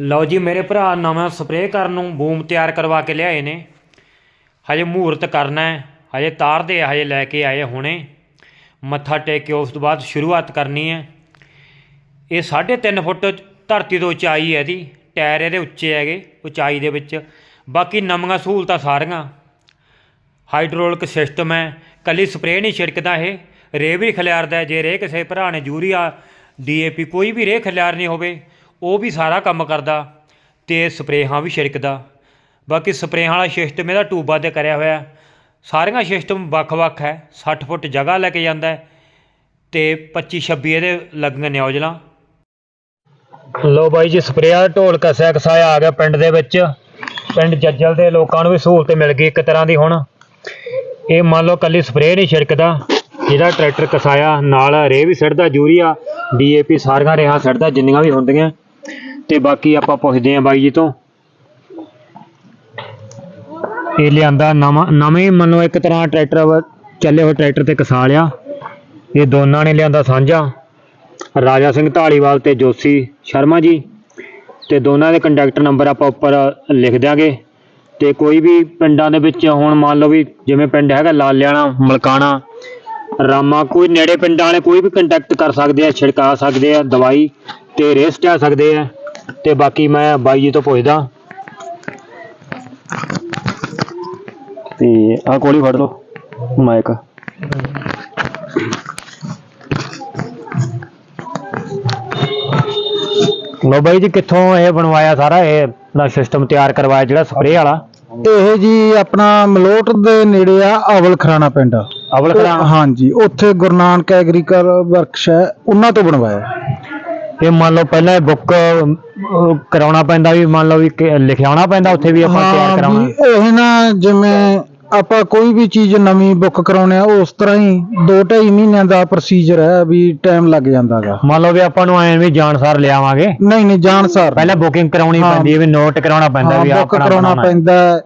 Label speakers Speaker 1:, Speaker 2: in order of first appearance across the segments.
Speaker 1: ਲਓ ਜੀ, ਮੇਰੇ ਭਰਾ ਨਵਾਂ ਸਪਰੇਅ ਕਰਨ ਨੂੰ ਬੂਮ ਤਿਆਰ ਕਰਵਾ ਕੇ ਲਿਆਏ ਨੇ। ਹਜੇ ਮਹੂਰਤ ਕਰਨਾ ਹੈ, ਹਜੇ ਤਾਰਦੇ ਆ, ਹਜੇ ਲੈ ਕੇ ਆਏ ਹੁਣੇ। ਮੱਥਾ ਟੇਕ ਕੇ ਉਸ ਤੋਂ ਬਾਅਦ ਸ਼ੁਰੂਆਤ ਕਰਨੀ ਹੈ। ਇਹ 3.5 ਫੁੱਟ ਧਰਤੀ ਤੋਂ ਉਚਾਈ ਹੈ ਇਹਦੀ, ਟਾਇਰ ਇਹਦੇ ਉੱਚੇ ਹੈਗੇ, ਉਚਾਈ ਦੇ ਵਿੱਚ। ਬਾਕੀ ਨਵੀਆਂ ਸਹੂਲਤਾਂ ਸਾਰੀਆਂ। ਹਾਈਡਰੋਲਿਕ ਸਿਸਟਮ ਹੈ, ਕੱਲੀ ਸਪਰੇਅ ਨਹੀਂ ਛਿੜਕਦਾ ਇਹ। ਰੇਹ ਵੀ ਖਿਲਾਰਦਾ ਹੈ। ਜੇ ਰੇਹ ਕਿਸੇ ਭਰਾ ਨੇ ਯੂਰੀਆ ਡੀਏਪੀ, ਕੋਈ ਵੀ ਰੇਹ ਖਿਲਾਰਨੀ ਹੋਵੇ ਉਹ ਵੀ ਸਾਰਾ ਕੰਮ ਕਰਦਾ ਤੇ ਸਪਰੇਹਾਂ ਵੀ ਛਿੜਕਦਾ। ਬਾਕੀ ਸਪਰੇਹਾਂ ਵਾਲਾ ਸਿਸਟਮ ਇਹਦਾ ਟੂਬਾਂ ਤੇ ਕਰਿਆ ਹੋਇਆ। ਸਾਰੀਆਂ ਸਿਸਟਮ ਵੱਖ-ਵੱਖ ਹੈ 60 ਫੁੱਟ ਜਗ੍ਹਾ ਲੈ ਕੇ ਜਾਂਦਾ ਹੈ ਤੇ 25 26 ਇਹਦੇ ਲੱਗੀਆਂ ਨੇ ਨਿਊਜ਼ਲਾਂ ਲੋ ਬਾਈ ਜੀ ਸਪਰੇਅ ਢੋਲ ਕਸਿਆ ਕਸਾਇਆ ਆ ਗਿਆ ਪਿੰਡ ਦੇ ਵਿੱਚ। ਪਿੰਡ ਜੱਜਲ ਦੇ ਲੋਕਾਂ ਨੂੰ ਵੀ ਸਹੂਲਤ ਮਿਲ ਗਈ ਇੱਕ ਤਰ੍ਹਾਂ ਦੀ ਹੁਣ। ਇਹ ਮੰਨ ਲਓ ਕੱਲੀ ਸਪਰੇਅ ਨਹੀਂ ਛਿੜਕਦਾ ਜਿਹੜਾ ਟਰੈਕਟਰ ਕਸਾਇਆ, ਨਾਲ ਰੇਹ ਵੀ ਸਿੱਟਦਾ, ਯੂਰੀਆ, ਡੀਏਪੀ ਸਾਰੀਆਂ ਰੇਹਾਂ ਸਿੱਟਦਾ, ਜਿੰਨੀਆਂ ਵੀ ਹੁੰਦੀਆਂ। ਤੇ ਬਾਕੀ ਆਪਾਂ ਪੁੱਛਦੇ ਆਂ ਬਾਈ ਜੀ ਤੋਂ। ਇਹ ਲਿਆਂਦਾ ਨਵਾਂ, ਨਵੇਂ ਮੰਨ ਲਓ ਇੱਕ ਤਰ੍ਹਾਂ ਟਰੈਕਟਰ ਚੱਲੇ ਹੋਏ ਟਰੈਕਟਰ ਤੇ ਕਸਾ ਲਿਆ। ਇਹ ਦੋਨਾਂ ਨੇ ਲਿਆਂਦਾ ਸਾਂਝਾ। ਰਾਜਾ ਸਿੰਘ ਢਾਲੀਵਾਲ ਤੇ ਜੋਸੀ ਸ਼ਰਮਾ ਜੀ। ਤੇ ਦੋਨਾਂ ਦੇ ਕੰਟੈਕਟ ਨੰਬਰ ਆਪਾਂ ਉੱਪਰ ਲਿਖ ਦਿਆਂਗੇ। ਤੇ ਕੋਈ ਵੀ ਪਿੰਡਾਂ ਦੇ ਵਿੱਚ ਹੁਣ ਮੰਨ ਲਓ ਵੀ ਜਿਵੇਂ ਪਿੰਡ ਹੈਗਾ ਲਾਲਿਆਣਾ ਮਲਕਾਣਾ, ਰਾਮਾ, ਕੋਈ ਨੇੜੇ ਪਿੰਡਾਂ ਵਾਲੇ ਕੋਈ ਵੀ ਕੰਟੈਕਟ ਕਰ ਸਕਦੇ ਆ, ਛਿੜਕਾ ਸਕਦੇ ਆ, ਦਵਾਈ ਤੇ ਰੇਸ ਆ ਸਕਦੇ ਆ। ਤੇ ਬਾਕੀ ਮੈਂ ਬਾਈ ਜੀ ਤੋਂ ਪੁੱਛਦਾ।
Speaker 2: ਤੇ ਆਹ ਕੋਲੀ ਫੜ ਲਓ ਮਾਈਕ
Speaker 1: ਲੋ ਬਾਈ ਜੀ ਕਿੱਥੋਂ ਇਹ ਬਣਵਾਇਆ ਸਾਰਾ? ਇਹ ਦਾ ਸਿਸਟਮ ਤਿਆਰ ਕਰਵਾਇਆ ਜਿਹੜਾ ਸਪਰੇਅ ਵਾਲਾ?
Speaker 3: ਇਹ ਜੀ ਆਪਣਾ ਮਲੋਟ ਦੇ ਨੇੜੇ ਆ ਅਵਲ ਖਰਾਣਾ ਪਿੰਡ।
Speaker 1: ਅਵਲ
Speaker 3: ਉਹ-
Speaker 1: ਖਰਾ
Speaker 3: ਹਾਂਜੀ ਉੱਥੇ ਗੁਰੂ ਨਾਨਕ ਐਗਰੀਕਲ ਵਰਕਸ਼ ਹੈ ਉਹਨਾਂ ਤੋਂ ਬਣਵਾਇਆ।
Speaker 1: ਇਹ ਮੰਨ ਲਓ ਪਹਿਲਾਂ ਬੁੱਕ ਕਰਾਉਣਾ ਪੈਂਦਾ ਵੀ ਮੰਨ ਲਓ ਵੀ ਕਿ- ਲਿਖਿਆਉਣਾ ਪੈਂਦਾ ਉੱਥੇ ਵੀ ਆਪਾਂ ਤਿਆਰ
Speaker 3: ਹਾਂ
Speaker 1: ਕਰਾਉਣਾ
Speaker 3: ਵੀ ਇਹ ਨਾ ਜਿਵੇਂ ਆਪਾਂ ਕੋਈ ਵੀ ਚੀਜ਼ ਨਵੀਂ ਬੁੱਕ ਕਰਾਉਣੇ ਆ ਉਸ ਤਰ੍ਹਾਂ ਹੀ 2.5 ਮਹੀਨਿਆਂ ਦਾ ਪ੍ਰੋਸੀਜਰ ਹੈ ਵੀ ਟਾਈਮ ਲੱਗ ਜਾਂਦਾਗਾ
Speaker 1: ਮੰਨ ਲਓ ਵੀ ਆਪਾਂ ਨੂੰ ਐਂ ਵੀ ਜਾਣਸਾਰ ਲਿਆਵਾਂਗੇ
Speaker 3: ਨਹੀਂ ਨਹੀਂ ਜਾਣ ਸਰ
Speaker 1: ਪਹਿਲਾਂ ਬੁਕਿੰਗ ਕਰਾਉਣੀ
Speaker 3: ਹਾਂ।
Speaker 1: ਪੈਂਦੀ ਹੈ ਵੀ ਨੋਟ ਕਰਾਉਣਾ ਪੈਂਦਾ ਵੀ
Speaker 3: ਬੁੱਕ
Speaker 1: ਆਪਣਾ
Speaker 3: ਕਰਾਉਣਾ
Speaker 1: ਬਣਾਉਣਾ ਹੈ।
Speaker 3: ਪੈਂਦਾ ਹੈ।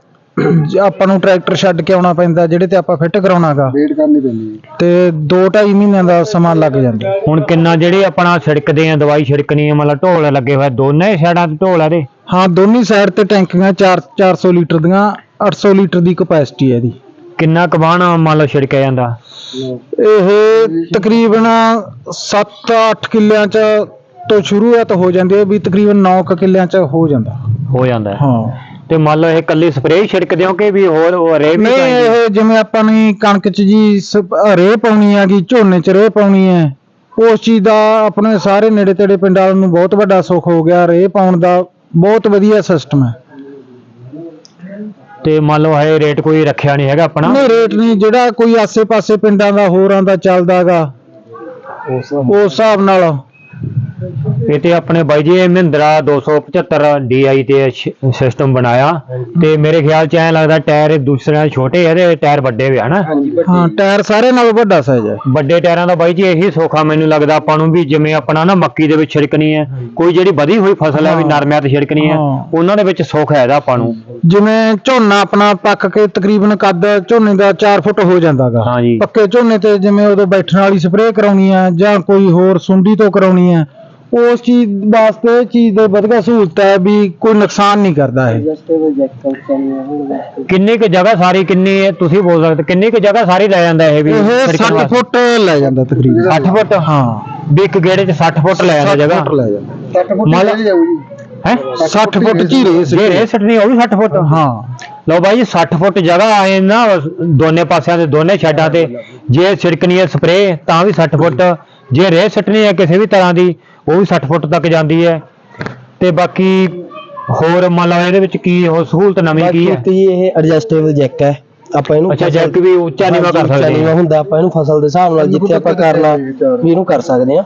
Speaker 3: ਜ- ਆਪਾਂ ਨੂੰ ਟਰੈਕਟਰ ਛੱਡ ਕੇ ਆਉਣਾ ਪੈਂਦਾ ਜਿਹੜੇ ਤੇ ਆਪਾਂ ਫਿੱਟ ਕਰਾਉਣਾਗਾ ਵੇਟ ਕਰਨੀ ਪੈਂਦੀ ਤੇ 2.5 ਮਹੀਨਿਆਂ ਦਾ ਸਮਾਂ ਲੱਗ ਜਾਂਦਾ।
Speaker 1: ਹੁਣ ਕਿੰਨਾ ਜਿਹੜੀ ਆਪਣਾ ਛਿੜਕਦੇ ਆ ਦਵਾਈ ਛਿੜਕਣੀ ਹੈ ਮਤਲਬ ਢੋਲ ਲੱਗੇ ਹੋਏ ਦੋਨੇ ਸਾਈਡਾਂ ਤੇ ਢੋਲ ਆ ਇਹਦੇ?
Speaker 3: ਹਾਂ ਦੋਨੀ ਸਾਈਡ ਤੇ ਟੈਂਕੀਆਂ 4 400 ਲੀਟਰ ਦੀਆਂ 800 ਲੀਟਰ ਦੀ ਕਪੈਸਿਟੀ ਹੈ ਇਹਦੀ।
Speaker 1: ਕਿੰਨਾ ਕਬਾਣ ਮੰਨ ਲਓ ਛਿੜਕਿਆ ਜਾਂਦਾ?
Speaker 3: ਇਹ ਤਕਰੀਬਨ 7-8 ਕਿੱਲਿਆਂ ਚ ਤੋਂ ਸ਼ੁਰੂਆਤ ਹੋ ਜਾਂਦੀ ਹੈ ਵੀ ਤਕਰੀਬਨ 9 ਕਿੱਲਿਆਂ ਚ ਹੋ ਜਾਂਦਾ।
Speaker 1: ਹੋ ਜਾਂਦਾ। ਹੈ।
Speaker 3: ਹਾਂ।
Speaker 1: ਤੇ ਮੰਨ ਲਓ ਇਹ ਕੱਲੀ ਸਪਰੇਅ ਛਿੜਕਦੇ ਹੋ ਕਿ ਵੀ ਹੋਰ ਉਹ ਰੇ ਵੀ
Speaker 3: ਨਹੀਂ
Speaker 1: ਚਾਹੀਦੀ?
Speaker 3: ਇਹ ਜਿਵੇਂ ਆਪਾਂ ਨੇ ਕਣਕ ਚ ਜੀ ਸਪ- ਰੇਹ ਪਾਉਣੀ ਹੈਗੀ ਝੋਨੇ ਚ ਰੇਹ ਪਾਉਣੀ ਹੈ ਉਸ ਚੀਜ਼ ਦਾ ਆਪਣੇ ਸਾਰੇ ਨੇੜੇ ਤੇੜੇ ਪਿੰਡਾਂ ਨੂੰ ਬਹੁਤ ਵੱਡਾ ਸੁੱਖ ਹੋ ਗਿਆ ਰੇਹ ਪਾਉਣ ਦਾ ਬਹੁਤ ਵਧੀਆ ਸਿਸਟਮ ਹੈ।
Speaker 1: ਤੇ ਮੰਨ ਲਓ ਹੈ ਰੇਟ ਕੋਈ ਰੱਖਿਆ ਨਹੀਂ ਹੈਗਾ ਆਪਣਾ?
Speaker 3: ਨਹੀਂ ਰੇਟ ਨਹੀਂ ਜਿਹੜਾ ਕੋਈ ਆਸੇ-ਪਾਸੇ ਪਿੰਡਾਂ ਦਾ ਹੋਰਾਂ ਦਾ ਚੱਲਦਾਗਾ ਉਸ ਹਿਸਾਬ ਨਾਲ।
Speaker 1: ਇਹ ਤੇ ਆਪਣੇ ਬਾਈ ਜੀ ਇਹ ਮਹਿੰਦਰਾ 275 DI ਤੇ ਸਿਸਟਮ ਬਣਾਇਆ। ਤੇ ਮੇਰੇ ਖਿਆਲ ਚ ਐ ਲੱਗਦਾ ਟਾਇਰ ਦੂਸਰਿਆਂ ਦੇ ਛੋਟੇ ਆ ਇਹਦੇ ਟਾਇਰ ਵੱਡੇ ਵੀ ਹਨਾ
Speaker 3: ਹਾਂ ਟਾਇਰ ਸਾਰੇ ਨਾਲੋਂ ਵੱਡਾ ਸਾਈਜ਼ ਹੈ
Speaker 1: ਵੱਡੇ ਟਾਇਰਾਂ ਦਾ ਬਾਈ ਜੀ ਇਹੀ ਸੌਖਾ ਮੈਨੂੰ ਲੱਗਦਾ ਆਪਾਂ ਨੂੰ ਵੀ ਜਿਵੇਂ ਆਪਣਾ ਨਾ ਮੱਕੀ ਦੇ ਵਿੱਚ ਛਿੜਕਣੀ ਹੈ। ਕੋਈ ਜਿਹੜੀ ਵਧੀ ਹੋਈ ਫਸਲ ਹੈ ਵੀ
Speaker 3: ਹਾਂ।
Speaker 1: ਨਰਮਿਆਂ ਤੇ ਛਿੜਕਣੀ ਹੈ
Speaker 3: ਹਾਂ।
Speaker 1: ਉਹਨਾਂ ਦੇ ਵਿੱਚ ਸੁੱਖ ਹੈ ਇਹਦਾ ਆਪਾਂ ਨੂੰ।
Speaker 3: ਜਿਵੇਂ ਝੋਨਾ ਆਪਣਾ ਪੱਕ ਕੇ ਤਕਰੀਬਨ ਕੱਦ ਝੋਨੇ ਦਾ 4 ਫੁੱਟ ਹੋ ਜਾਂਦਾਗਾ।
Speaker 1: ਹਾਂਜੀ।
Speaker 3: ਪੱਕੇ ਝੋਨੇ ਤੇ ਜਿਵੇਂ ਉਦੋਂ ਬੈਠਣ ਵਾਲੀ ਸਪਰੇਅ ਕਰਾਉਣੀ ਆ ਜਾਂ ਕੋਈ ਹੋਰ ਸੁੰਡੀ ਤੋਂ ਕਰਾਉਣੀ ਆ ਉਸ ਚੀਜ਼ ਵਾਸਤੇ ਚੀਜ਼ ਦੇ ਵਧੀਆ ਸਹੂਲਤ ਹੈ ਵੀ ਕੋਈ ਨੁਕਸਾਨ ਨਹੀਂ ਕਰਦਾ ਇਹ।
Speaker 1: ਕਿੰਨੀ ਕੁ ਜਗ੍ਹਾ ਸਾਰੀ ਕਿੰਨੀ ਹੈ ਤੁਸੀਂ ਬੋਲ ਸਕਦੇ ਕਿੰਨੀ ਕੁ ਜਗ੍ਹਾ ਸਾਰੀ ਲੈ ਜਾਂਦਾ ਇਹ ਵੀ
Speaker 3: ਇਹ
Speaker 1: ਛਿੜਕਣ
Speaker 3: 60
Speaker 1: ਵਾਸਤੇ?
Speaker 3: ਫੁੱਟ ਲੈ ਜਾਂਦਾ ਤਕਰੀਬਨ।
Speaker 1: 60 ਫੁੱਟ
Speaker 3: ਹਾਂ।
Speaker 1: ਵੀ ਇੱਕ ਗੇੜੇ ਚ 60 ਫੁੱਟ ਲੈ ਜਾਂਦਾ
Speaker 3: 60
Speaker 1: ਜਗ੍ਹਾ।
Speaker 3: ਫੁੱਟ ਲੈ ਜਾਂਦਾ। 60
Speaker 1: ਮੰਨ ਲਓ- ਹੈ?
Speaker 3: 60 ਫੁੱਟ
Speaker 1: ਜੇ ਰੇਸ ਸੱਟਣੀ ਉਹ ਵੀ 60 ਫੁੱਟ
Speaker 3: ਹਾਂ।
Speaker 1: ਲਓ ਬਾਈ ਜੀ 60 ਫੁੱਟ ਜਗ੍ਹਾ ਆਏ ਨਾ ਦੋਨੇ ਪਾਸਿਆਂ ਦੇ ਦੋਨੇ ਛੱਡਾਂ ਤੇ। ਜੇ ਛਿੜਕਣੀ ਹੈ ਸਪਰੇਅ ਤਾਂ ਵੀ 60 ਫੁੱਟ। ਜੇ ਰੇਹ ਸੱਟਣੀ ਹੈ ਕਿਸੇ ਵੀ ਤਰ੍ਹਾਂ ਦੀ ਉਹ ਵੀ 60 ਫੁੱਟ ਤੱਕ ਜਾਂਦੀ ਹੈ। ਤੇ ਬਾਕੀ ਹੋਰ ਮੰਨ ਲਓ ਇਹਦੇ ਵਿੱਚ ਕੀ ਹੋਰ ਸਹੂਲਤ ਨਵੀਂ ਕੀ ਹੈ?
Speaker 2: ਬਾਕੀ ਇਹ ਐਡਜਸਟੇਬਲ ਜੈਕ ਹੈ। ਆਪਾਂ ਇਹਨੂੰ
Speaker 1: ਅੱਛਾ ਜੈਕ ਵੀ ਉੱਚਾ ਨੀਵਾ ਕਰ ਸਕਦੇ
Speaker 2: ਨੀਵਾਂ
Speaker 1: ਹਾਂ।
Speaker 2: ਹੁੰਦਾ। ਆਪਾਂ ਇਹਨੂੰ ਫਸਲ ਦੇ ਹਿਸਾਬ ਨਾਲ ਜਿੱਥੇ ਆਪਾਂ ਕਰਨਾ ਵੀ ਇਹਨੂੰ ਕਰ ਸਕਦੇ ਆ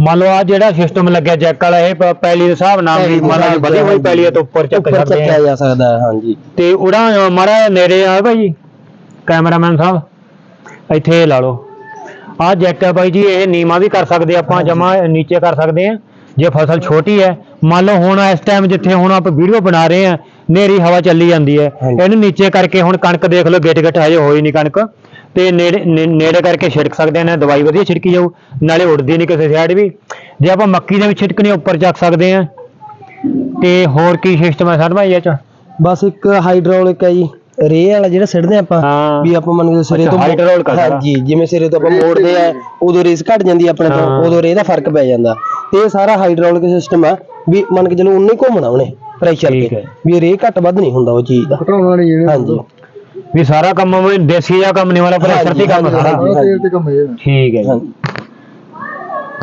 Speaker 1: ਮੰਨ ਲਓ ਆ ਜਿਹੜਾ ਸਿਸਟਮ ਲੱਗਿਆ ਜੈਕ ਵਾਲਾ ਇਹ ਪ- ਪੈਲੀ ਦੇ ਹਿਸਾਬ ਨਾਲ ਵੀ ਮੰਨ ਲਓ ਵਧੀ ਹੋਈ ਪੈਲੀ ਹੈ ਤਾਂ ਉੱਪਰ ਚੱਕ
Speaker 2: ਉੱਪਰ
Speaker 1: ਸਕਦੇ
Speaker 2: ਚੱਕਿਆ
Speaker 1: ਆ
Speaker 2: ਜਾ ਸਕਦਾ ਹੈ ਹਾਂਜੀ।
Speaker 1: ਤੇ ਉੜਾ ਮਾਰਾ ਨੇੜੇ ਆ ਭਾਈ ਕੈਮਰਾਮੈਨ ਸਾਹਿਬ। ਇੱਥੇ ਲਾ ਲਓ। ਆ ਜੈਕ ਹੈ ਬਾਈ ਜੀ ਇਹ ਨੀਮਾ ਵੀ ਕਰ ਸਕਦੇ ਆਪਾਂ ਜਮਾ ਨੀਚੇ ਕਰ ਸਕਦੇ ਆ। ਜੇ ਫਸਲ ਛੋਟੀ ਹੈ ਮੰਨ ਲਓ ਹੁਣ ਇਸ ਟਾਈਮ ਜਿੱਥੇ ਹੁਣ ਆਪਾਂ ਵੀਡੀਓ ਬਣਾ ਰਹੇ ਆ ਨੇਰੀ ਹਵਾ ਚੱਲੀ ਜਾਂਦੀ ਹੈ। ਇਹਨੂੰ ਨੀਚੇ ਕਰਕੇ ਹੁਣ ਕਣਕ ਦੇਖ ਲਓ ਗਿੱਟ ਗਿੱਟ ਹਜੇ ਹੋਈ ਨਹੀਂ ਕਣਕ। ਤੇ ਨੇੜੇ ਨੇੜੇ ਕਰਕੇ ਛਿੜਕ ਸਕਦੇ ਨੇ ਦਵਾਈ ਵਧੀਆ ਛਿੜਕੀ ਜਾਊ ਨਾਲੇ ਉੜਦੀ ਨਹੀਂ ਕਿਸੇ ਸਾਈਡ ਵੀ। ਜੇ ਆਪਾਂ ਮੱਕੀ ਦੇ ਵਿੱਚ ਛਿੜਕਣੀ ਉੱਪਰ ਚੱਕ ਸਕਦੇ ਆ। ਤੇ ਹੋਰ ਕੀ ਸਿਸਟਮ ਹੈ ਸਰ ਭਾਈ ਇਹ ਚ?
Speaker 4: ਬਸ ਇੱਕ ਹਾਈਡ੍ਰੋਲਿਕ ਹੈ ਜੀ। ਰੇ ਵਾਲਾ ਜਿਹੜਾ ਸਿੱਟਦੇ ਆਪਾਂ
Speaker 1: ਹਾਂ।
Speaker 4: ਵੀ ਆਪਾਂ ਮੰਨ ਕੇ ਸਿਰੇ
Speaker 1: ਅੱਛਾ,
Speaker 4: ਤੋਂ
Speaker 1: ਸਾਰਾ।
Speaker 4: ਹਾਂਜੀ ਜਿਵੇਂ ਸਿਰੇ ਤੋਂ ਆਪਾਂ ਮੋੜਦੇ ਆ ਉਦੋਂ ਰੇਸ ਘਟ ਜਾਂਦੀ ਆ ਆਪਣੇ
Speaker 1: ਹਾਂ।
Speaker 4: ਤੋਂ ਉਦੋਂ ਰੇ ਦਾ ਫ਼ਰਕ ਪੈ ਜਾਂਦਾ। ਤੇ ਇਹ ਸਾਰਾ ਹਾਈਡ੍ਰੋਲਿਕ ਸਿਸਟਮ ਆ ਵੀ ਮੰਨ ਕੇ ਚਲੋ ਉਨੇ ਹੀ ਘੁੰਮਣਾ ਉਹਨੇ ਪ੍ਰੈਸ਼ਰ
Speaker 1: ਠੀਕ
Speaker 4: ਤੇ।
Speaker 1: ਹੈ।
Speaker 4: ਵੀ ਰੇ ਘਟ ਵੱਧ ਨਹੀਂ ਹੁੰਦਾ ਉਹ ਚੀਜ਼ ਦਾ। ਹਾਂਜੀ।
Speaker 1: ਵੀ ਸਾਰਾ ਕੰਮ ਵੀ ਦੇਸੀ ਜਿਹਾ ਕੰਮ ਨਹੀਂ ਵਾਲਾ ਪ੍ਰੈਸ਼ਰ ਤੇ ਕੰਮ ਸਾਰਾ।
Speaker 4: ਹਾਂਜੀ,
Speaker 1: ਠੀਕ ਹੈ ਜੀ।
Speaker 4: ਹਾਂਜੀ।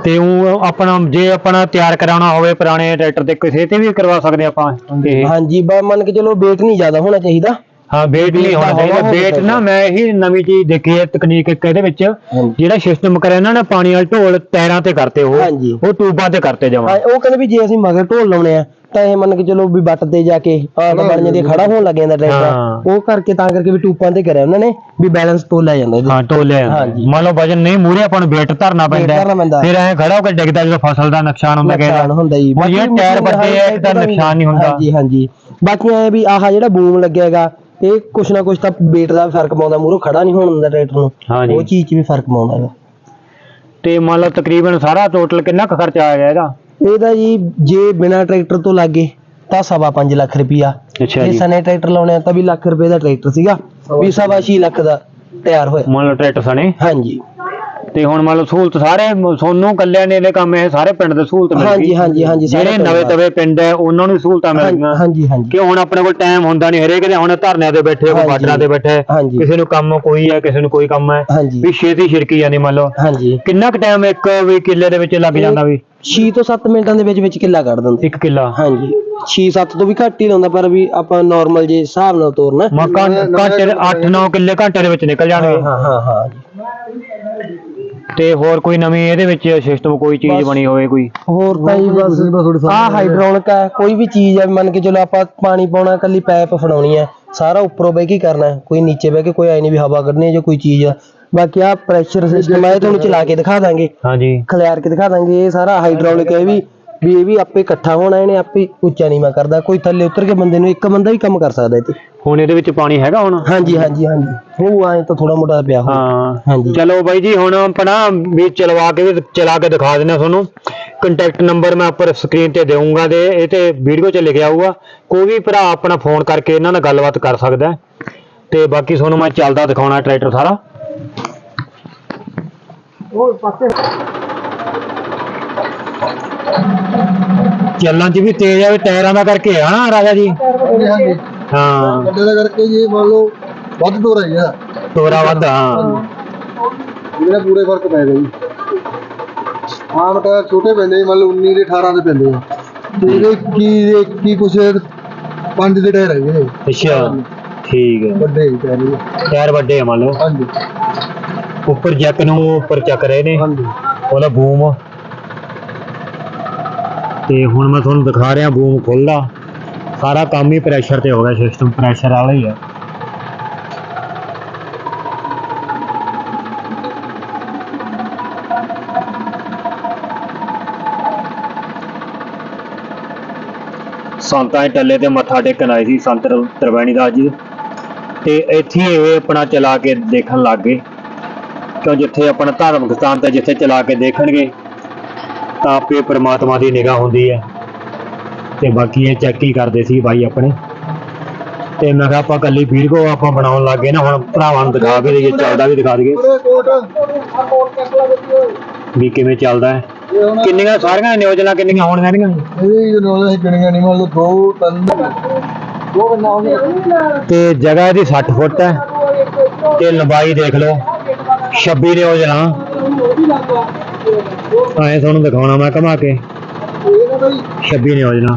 Speaker 1: ਤੇ ਉਹ ਆਪਣਾ ਜੇ ਆਪਣਾ ਤਿਆਰ ਕਰਾਉਣਾ ਹੋਵੇ ਪੁਰਾਣੇ ਟਰੈਕਟਰ ਤੇ ਕਿਸੇ ਤੇ ਵੀ ਕਰਵਾ ਸਕਦੇ ਆਪਾਂ ਇਹ।
Speaker 4: ਹਾਂਜੀ ਬਾ ਮੰਨ ਕੇ ਚਲੋ weight ਨਹੀਂ ਜ਼ਿਆਦਾ ਹੋਣਾ ਚਾਹੀਦਾ।
Speaker 1: ਹਾਂ ਵੇਟ ਨਹੀਂ ਹੋਣਾ ਚਾਹੀਦਾ ਵੇਟ ਨਾ ਮੈਂ ਇਹੀ ਨਵੀਂ ਚੀਜ਼ ਦੇਖੀ ਹੈ ਤਕਨੀਕ ਇੱਕ ਇਹਦੇ ਵਿੱਚ। ਜਿਹੜਾ ਸਿਸਟਮ ਕਰਿਆ ਇਹਨਾਂ ਨੇ ਪਾਣੀ ਵਾਲੇ ਢੋਲ ਟਾਇਰਾਂ ਤੇ ਕਰਤੇ ਉਹ। ਉਹ ਟੂਬਾਂ ਤੇ ਕਰਤੇ ਜਮਾ
Speaker 4: ਉਹ ਕਹਿੰਦੇ ਵੀ ਜੇ ਅਸੀਂ ਮਗਰ ਢੋਲ ਲਾਉਣੇ ਆ ਤਾਂ ਇਹ ਮੰਨ ਕੇ ਚਲੋ ਵੀ ਬੱਟ ਤੇ ਜਾ ਕੇ ਆਹ ਬਣ ਜਾਂਦੀ ਆ, ਖੜਾ ਹੋਣ ਲੱਗ ਜਾਂਦਾ। ਟਰੈਕਟਰ ਉਹ ਕਰਕੇ ਤਾਂ ਕਰਕੇ ਵੀ ਟੂਪਾਂ ਤੇ ਕਰਿਆ ਉਹਨਾਂ ਨੇ ਵੀ ਬੈਲੈਂਸ ਤੋਲਿਆ ਜਾਂਦਾ ਇਹਦੇ
Speaker 1: ਹਾਂ ਢੋਲੇ
Speaker 4: ਹਾਂਜੀ।
Speaker 1: ਮੰਨ ਲਓ ਵਜਨ ਨਹੀਂ ਮੂਰੇ ਆਪਾਂ ਨੂੰ ਵੇਟ ਧਰਨਾ ਪੈਂਦਾ। ਫਿਰ ਐ ਖੜਾ ਹੋ ਕੇ ਡਿੱਗਦਾ ਜਦੋਂ ਫਸਲ ਦਾ ਨੁਕਸਾਨ ਹੁੰਦਾ ਕਿਸੇ
Speaker 4: ਨੁਕਸਾਨ
Speaker 1: ਦਾ
Speaker 4: ਹੁੰਦਾ ਜੀ
Speaker 1: ਇਹ ਟਾਇਰ ਵੱਡੇ ਆ ਤਾਂ ਨੁਕਸਾਨ ਨਹੀਂ ਹੁੰਦਾ
Speaker 4: ਹਾਂਜੀ ਹਾਂਜੀ ਬਾਕੀ ਐ ਵੀ ਆਹ ਜਿਹੜਾ ਬੂਮ ਲੱਗਿਆ ਇਹ ਕੁਛ ਨਾ ਕੁਛ ਤਾਂ weight ਦਾ ਵੀ ਫ਼ਰਕ ਪਾਉਂਦਾ ਮੂਰੋਂ ਖੜਾ ਨਹੀਂ ਹੋਣ ਦਿੰਦਾ ਟਰੈਕਟਰ ਨੂੰ।
Speaker 1: ਹਾਂਜੀ।
Speaker 4: ਉਹ ਚੀਜ਼ 'ਚ ਵੀ ਫ਼ਰਕ ਪਾਉਂਦਾ ਹੈਗਾ
Speaker 1: ਤੇ ਮੰਨ ਲਓ ਤਕਰੀਬਨ ਸਾਰਾ ਟੋਟਲ ਕਿੰਨਾ ਕੁ ਖਰਚਾ ਆ ਗਿਆ ਇਹਦਾ?
Speaker 4: ਇਹਦਾ ਜੀ ਜੇ ਬਿਨਾ ਟਰੈਕਟਰ ਤੋਂ ਲੱਗੇ ਤਾਂ ਸਵਾ ਪੰਜ ਲੱਖ ਰੁਪਈਆ।
Speaker 1: ਅੱਛਾ
Speaker 4: ਜੇ
Speaker 1: ਜੀ।
Speaker 4: ਸਨੇ ਟਰੈਕਟਰ ਲਾਉਣੇ ਆ ਤਾਂ ਵੀ ਲੱਖ ਰੁਪਏ ਦਾ ਟਰੈਕਟਰ ਸੀਗਾ ਵੀ ਸਵਾ ਛੇ ਲੱਖ ਦਾ ਤਿਆਰ ਹੋਇਆ।
Speaker 1: ਮੰਨ ਲਓ ਟਰੈਕਟਰ ਸਣੇ।
Speaker 4: ਹਾਂਜੀ।
Speaker 1: ਤੇ ਹੁਣ ਮੰਨ ਲਓ ਸਹੂਲਤ ਸਾਰੇ ਸੋਨੂੰ ਕੱਲਿਆਂ ਨੇ ਇਹਦੇ ਕੰਮ ਇਹ ਸਾਰੇ ਪਿੰਡ ਦੇ ਸਹੂਲਤ ਮਿਲ
Speaker 4: ਹਾਂਜੀ
Speaker 1: ਗਈ
Speaker 4: ਹਾਂਜੀ ਹਾਂਜੀ
Speaker 1: ਜਿਹੜੇ ਨਵੇਂ ਤਵੇ ਪਿੰਡ ਹੈ ਉਹਨਾਂ ਨੂੰ ਸਹੂਲਤਾਂ ਮਿਲ ਗਈਆਂ।
Speaker 4: ਹਾਂਜੀ ਹਾਂਜੀ।
Speaker 1: ਕਿ ਹੁਣ ਆਪਣੇ ਕੋਲ ਟਾਈਮ ਹੁੰਦਾ ਨਹੀਂ ਹਰੇਕ ਦੇ ਹੁਣ ਧਰਨਿਆਂ ਤੇ ਬੈਠੇ ਕੋਈ। ਬਾਰਡਰਾਂ ਤੇ ਬੈਠੇ। ਕਿਸੇ ਨੂੰ ਕੰਮ ਕੋਈ ਹੈ ਕਿਸੇ ਨੂੰ ਕੋਈ ਕੰਮ ਹੈ ਵੀ ਛੇਤੀ ਛਿੜਕੀ ਜਾਂਦੀ ਮੰਨ ਲਓ।
Speaker 4: ਹਾਂਜੀ।
Speaker 1: ਕਿੰਨਾ ਕੁ ਟਾਈਮ ਇੱਕ ਵੀ ਕਿੱਲੇ ਦੇ ਵਿੱਚ ਲੱਗ ਜਾਂਦਾ ਵੀ?
Speaker 4: 6 ਤੋਂ 7 ਮਿੰਟਾਂ ਦੇ ਵਿੱਚ ਵਿੱਚ ਕਿੱਲਾ ਕੱਢ ਦਿੰਦੇ।
Speaker 1: ਇੱਕ ਕਿੱਲਾ।
Speaker 4: ਹਾਂਜੀ। 6-7 ਤੋਂ ਵੀ ਘੱਟ ਹੀ ਲਾਉਂਦਾ ਪਰ ਵੀ ਆਪਾਂ ਨਾਰਮਲ ਜੇ ਹਿਸਾਬ ਨਾਲ ਤੋਰਨਾ।
Speaker 1: ਮਾ ਘੰਟੇ 8-9 ਕਿੱਲੇ ਘੰਟੇ ਦੇ ਵਿੱਚ ਨਿਕਲ ਜਾਣਗੇ।
Speaker 4: ਹਾਂ ਹਾਂ ਹਾਂ।
Speaker 1: ਤੇ ਹੋਰ ਕੋਈ ਨਵੀਂ ਇਹਦੇ ਵਿੱਚ ਸਿਸਟਮ ਕੋਈ ਚੀਜ਼। ਬਣੀ ਹੋਵੇ ਕੋਈ?
Speaker 4: ਹੋਰ ਤਾਂ ਜੀ ਬਸ ਆ ਹਾਈਡ੍ਰੋਲਿਕ ਹੈ ਕੋਈ ਵੀ ਚੀਜ਼ ਹੈ ਮੰਨ ਕੇ ਚਲੋ ਆਪਾਂ ਪਾਣੀ ਪਾਉਣਾ ਕੱਲੀ ਪਾਈਪ ਫੜਾਉਣੀ ਹੈ ਸਾਰਾ ਉੱਪਰੋਂ ਬਹਿ ਕੇ ਹੀ ਕਰਨਾ ਹੈ। ਕੋਈ ਨੀਚੇ ਬਹਿ ਕੇ ਕੋਈ ਆਈ ਨਹੀਂ ਵੀ ਹਵਾ ਕੱਢਣੀ ਹੈ ਜਾਂ ਕੋਈ ਚੀਜ਼ ਆ। ਬਾਕੀ ਆ ਪ੍ਰੈਸ਼ਰ ਸਿਸਟਮ ਹੈ ਇਹ ਤੁਹਾਨੂੰ ਚਲਾ ਕੇ ਦਿਖਾ ਦਾਂਗੇ।
Speaker 1: ਹਾਂਜੀ।
Speaker 4: ਖਲਿਆਰ ਕੇ ਦਿਖਾ ਦਾਂਗੇ ਇਹ ਸਾਰਾ ਹਾਈਡ੍ਰੋਲਿਕ ਹੈ ਇਹ ਵੀ ਵੀ ਇਹ ਵੀ ਆਪੇ ਇਕੱਠਾ ਹੋਣਾ ਇਹਨੇ ਆਪੇ ਉੱਚਾ ਨੀਵਾਂ ਕਰਦਾ। ਕੋਈ ਥੱਲੇ ਉਤਰ ਕੇ ਬੰਦੇ ਨੂੰ ਇੱਕ ਬੰਦਾ ਹੀ ਕੰਮ ਕਰ ਸਕਦਾ ਇਹ ਤੇ
Speaker 1: ਹੁਣ ਇਹਦੇ ਵਿੱਚ ਪਾਣੀ ਹੈਗਾ ਹੁਣ?
Speaker 4: ਹਾਂਜੀ ਹਾਂਜੀ ਹਾਂਜੀ। ਉਹ ਆਏ ਤਾਂ ਥੋੜਾ ਮੋਟਾ ਪਿਆ
Speaker 1: ਹਾਂ।
Speaker 4: ਹਾਂਜੀ।
Speaker 1: ਚਲੋ ਬਾਈ ਜੀ ਹੁਣ ਆਪਣਾ ਵੀ ਚਲਵਾ ਕੇ ਚਲਾ ਕੇ ਦਿਖਾ ਦਿੰਦੇ ਹਾਂ ਤੁਹਾਨੂੰ। ਕੰਟੈਕਟ ਨੰਬਰ ਮੈਂ ਉੱਪਰ ਸਕਰੀਨ ਤੇ ਦੇਵਾਂਗਾ ਤੇ ਇਹ ਤੇ ਵੀਡੀਓ 'ਚ ਲਿਖਿਆ ਹੋਊਗਾ। ਕੋਈ ਵੀ ਭਰਾ ਆਪਣਾ ਫੋਨ ਕਰਕੇ ਇਹਨਾਂ ਨਾਲ ਗੱਲਬਾਤ ਕਰ ਸਕਦਾ ਹੈ। ਤੇ ਬਾਕੀ ਤੁਹਾਨੂੰ ਮੈਂ ਚੱਲਦਾ ਦਿਖਾਉਣਾ ਟਰੈਕਟਰ ਸਾਰਾ। ਚੱਲਣ 'ਚ ਵੀ ਤੇਜ਼ ਆ ਵੀ ਟਾਇਰਾਂ ਦਾ ਕਰਕੇ ਆ ਨਾ ਰਾਜਾ ਜੀ।
Speaker 5: ਹਾਂਜੀ
Speaker 1: ਹਾਂ।
Speaker 5: ਗੱਡੇ ਦਾ ਕਰਕੇ ਜੀ ਮੰਨ ਲਓ ਵੱਧ ਤੋਂ ਰਹੀ ਆ।
Speaker 1: ਤੋਰਾ ਵੱਧ ਹਾਂ।
Speaker 5: ਇਹਦੇ ਪੂਰੇ ਫ਼ਰਕ ਪੈ ਗਿਆ ਜੀ। ਆਮ ਟਾਇਰ ਛੋਟੇ ਪੈਂਦੇ ਜੀ ਮੰਨ ਲਓ 19 ਦੇ 18 ਦੇ ਪੈਂਦੇ ਆ। ਤੇ ਇਹਦੇ ਕੀ ਦੇ ਕੀ ਕੁਛ ਪੰਜ ਦੇ ਟਾਇਰ ਹੈਗੇ ਨੇ।
Speaker 1: ਅੱਛਾ ਠੀਕ ਹੈ।
Speaker 5: ਵੱਡੇ ਜੀ ਟਾਇਰ ਇਹਦੇ।
Speaker 1: ਟਾਇਰ ਵੱਡੇ ਆ ਮੰਨ ਲਓ।
Speaker 5: ਹਾਂਜੀ।
Speaker 1: ਉੱਪਰ ਜੈਕ ਨੂੰ ਉੱਪਰ ਚੱਕ ਰਹੇ ਨੇ।
Speaker 5: ਹਾਂਜੀ।
Speaker 1: ਉਹਦਾ ਬੂਮ। ਤੇ ਹੁਣ ਮੈਂ ਤੁਹਾਨੂੰ ਦਿਖਾ ਰਿਹਾ ਬੂਮ ਖੁੱਲਦਾ। ਸਾਰਾ ਕੰਮ ਹੀ ਪ੍ਰੈਸ਼ਰ ਤੇ ਹੋ ਗਿਆ ਸਿਸਟਮ ਪ੍ਰੈਸ਼ਰ ਵਾਲਾ ਹੀ ਹੈ ਸੰਤਾਂ ਦੇ ਟੱਲੇ ਤੇ ਮੱਥਾ ਟੇਕਣ ਆਏ ਸੀ ਸੰਤ ਰ- ਤਰਵੈਣੀ ਦਾਸ ਜੀ। ਤੇ ਇੱਥੇ ਹੀ ਇਹ ਆਪਣਾ ਚਲਾ ਕੇ ਦੇਖਣ ਲੱਗ ਗਏ। ਕਿਉਂ ਜਿੱਥੇ ਆਪਣਾ ਧਾਰਮਿਕ ਸਥਾਨ ਤੇ ਜਿੱਥੇ ਚਲਾ ਕੇ ਦੇਖਣਗੇ ਤਾਂ ਆਪੇ ਪ੍ਰਮਾਤਮਾ ਦੀ ਨਿਗਾਹ ਹੁੰਦੀ ਹੈ। ਤੇ ਬਾਕੀ ਇਹ ਚੈੱਕ ਹੀ ਕਰਦੇ ਸੀ ਬਾਈ ਆਪਣੇ। ਤੇ ਮੈਂ ਕਿਹਾ ਆਪਾਂ ਕੱਲੀ ਵੀਡੀਓ ਆਪਾਂ ਬਣਾਉਣ ਲੱਗ ਗਏ ਨਾ ਹੁਣ ਭਰਾਵਾਂ ਨੂੰ ਦਿਖਾ ਕੇ ਦਈਏ ਚੱਲਦਾ ਵੀ ਦਿਖਾ ਦਈਏ। ਵੀ ਕਿਵੇਂ ਚੱਲਦਾ ਹੈ। ਕਿੰਨੀਆਂ ਸਾਰੀਆਂ ਨਿਯੋਜਨਾ ਕਿੰਨੀਆਂ ਹੋਣੀਆਂ ਇਹਦੀਆਂ
Speaker 5: ਇਹਦੀ ਅਸੀਂ ਗਿਣੀਆਂ ਨਹੀਂ ਮੰਨ ਲਓ ਦੋ ਤਿੰਨ। ਦੋ ਬੰਨਾ ਹੋਣਗੇ
Speaker 1: ਤੇ ਜਗ੍ਹਾ ਇਹਦੀ 60 ਫੁੱਟ ਹੈ। ਤੇ ਲੰਬਾਈ ਦੇਖ ਲਓ। 26 ਨਿਯੋਜਨਾ। ਐ ਤੁਹਾਨੂੰ ਦਿਖਾਉਣਾ ਮੈਂ ਘੁਮਾ ਕੇ। 26 ਨਿਯੋਜਨਾ।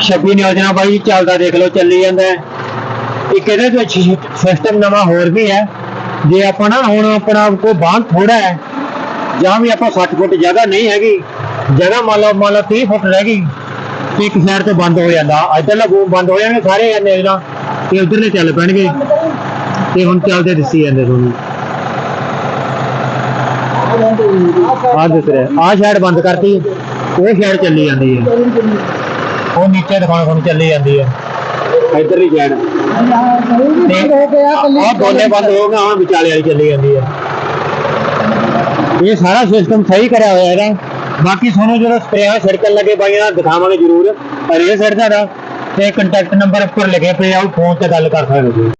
Speaker 1: 26 ਨਿਯੋਜਨਾ ਬਾਈ, ਚੱਲਦਾ ਦੇਖ ਲਓ, ਚੱਲੀ ਜਾਂਦਾ ਇੱਕ ਇਹਦੇ ਵਿੱਚ ਸਿਸਟਮ ਨਵਾਂ ਹੋਰ ਵੀ ਹੈ। ਜੇ ਆਪਾਂ ਨਾ ਹੁਣ ਆਪਣਾ ਕੋਈ ਬਾਂਹ ਥੋੜਾ ਹੈ, ਜਾਂ ਵੀ ਆਪਾਂ 60 ਫੁੱਟ ਜਗ੍ਹਾ ਨਹੀਂ ਹੈਗੀ ਜਗ੍ਹਾ ਮੰਨ ਲਓ ਮੰਨ ਲਓ 30 ਫੁੱਟ ਰਹਿ ਗਈ, ਤੇ ਇੱਕ ਸਾਈਡ ਤੇ ਬੰਦ ਹੋ ਜਾਂਦਾ। ਇੱਧਰਲਾ ਬੂਮ ਬੰਦ ਹੋ ਜਾਣਗੇ ਸਾਰੇ ਨਿਯੋਜਨਾ ਤੇ ਉਧਰਲੇ ਚੱਲ ਪੈਣਗੇ। ਤੇ ਹੁਣ ਚੱਲਦੇ ਦਿਸੀ ਜਾਂਦੇ ਤੁਹਾਨੂੰ। ਆਹ ਦਿਸ ਰਿਹਾ ਆਹ ਸਾਈਡ ਬੰਦ ਕਰਤੀ ਉਹ ਸਾਈਡ ਚੱਲੀ ਜਾਂਦੀ ਹੈ ਉਹ ਨੀਚੇ ਦਿਖਾਉਣ ਤੁਹਾਨੂੰ ਚੱਲੀ ਜਾਂਦੀ ਹੈ ਇਧਰਲੀ ਸਾਈਡ ਤੇ ਆਹ ਦੋਨੇ ਬੰਦ ਹੋ ਗਏ ਆਹ ਵਿਚਾਲੇ ਵਾਲੀ ਚੱਲੀ ਜਾਂਦੀ ਹੈ ਇਹ ਸਾਰਾ ਸਿਸਟਮ ਸਹੀ ਕਰਿਆ ਹੋਇਆ ਇਹਦਾ ਬਾਕੀ ਤੁਹਾਨੂੰ ਜਦੋਂ ਸਪਰੇਆਂ ਛਿੜਕਣ ਲੱਗੇ ਬਾਈਆਂ ਨਾਲ ਦਿਖਾਵਾਂਗੇ ਜ਼ਰੂਰ ਰੇ ਛਿੜਦਾ ਦਾ ਤੇ ਕੰਟੈਕਟ ਨੰਬਰ ਉੱਪਰ ਲਿਖੇ ਪਏ ਆ ਉਹ ਫੋਨ ਤੇ ਗੱਲ ਕਰ ਸਕਦੇ ਹੋ